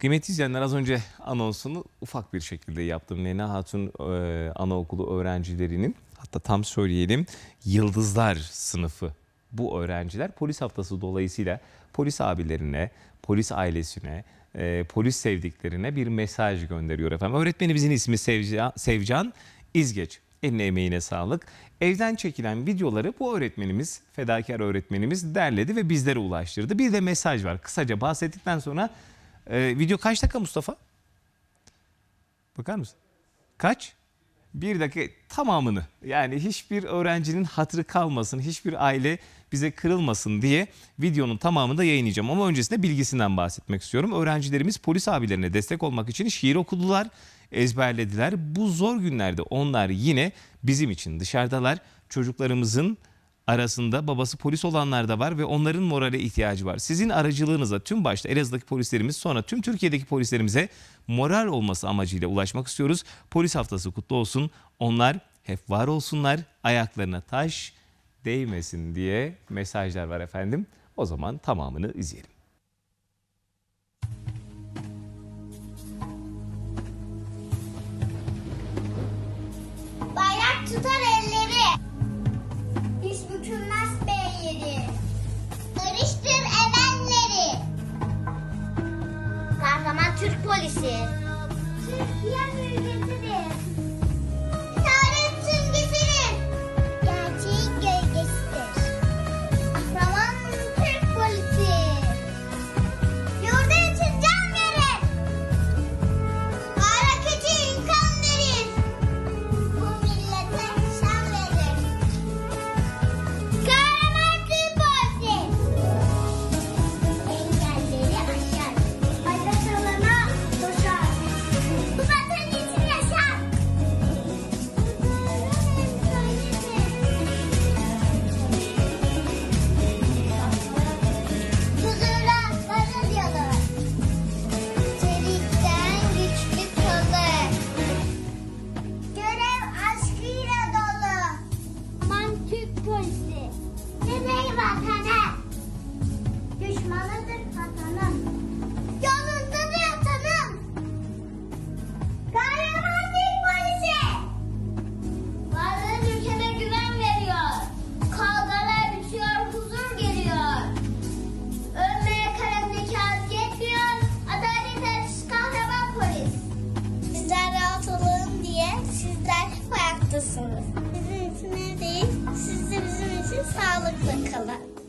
Kıymetli izleyenler az önce anonsunu ufak bir şekilde yaptım. Nena Hatun e, Anaokulu öğrencilerinin hatta tam söyleyelim Yıldızlar sınıfı bu öğrenciler polis haftası dolayısıyla polis abilerine, polis ailesine, e, polis sevdiklerine bir mesaj gönderiyor efendim. Öğretmenimizin ismi Sevcan, Sevcan İzgeç. Eline emeğine sağlık. Evden çekilen videoları bu öğretmenimiz, fedakar öğretmenimiz derledi ve bizlere ulaştırdı. Bir de mesaj var. Kısaca bahsettikten sonra e, video kaç dakika Mustafa? Bakar mısın? Kaç? Bir dakika tamamını yani hiçbir öğrencinin hatırı kalmasın, hiçbir aile bize kırılmasın diye videonun tamamını da yayınlayacağım. Ama öncesinde bilgisinden bahsetmek istiyorum. Öğrencilerimiz polis abilerine destek olmak için şiir okudular, ezberlediler. Bu zor günlerde onlar yine bizim için dışarıdalar. Çocuklarımızın arasında babası polis olanlar da var ve onların morale ihtiyacı var. Sizin aracılığınızla tüm başta Elazığ'daki polislerimiz sonra tüm Türkiye'deki polislerimize moral olması amacıyla ulaşmak istiyoruz. Polis haftası kutlu olsun. Onlar hep var olsunlar. Ayaklarına taş değmesin diye mesajlar var efendim. O zaman tamamını izleyelim. Bayrak tutar 嬉しい。chocolate color.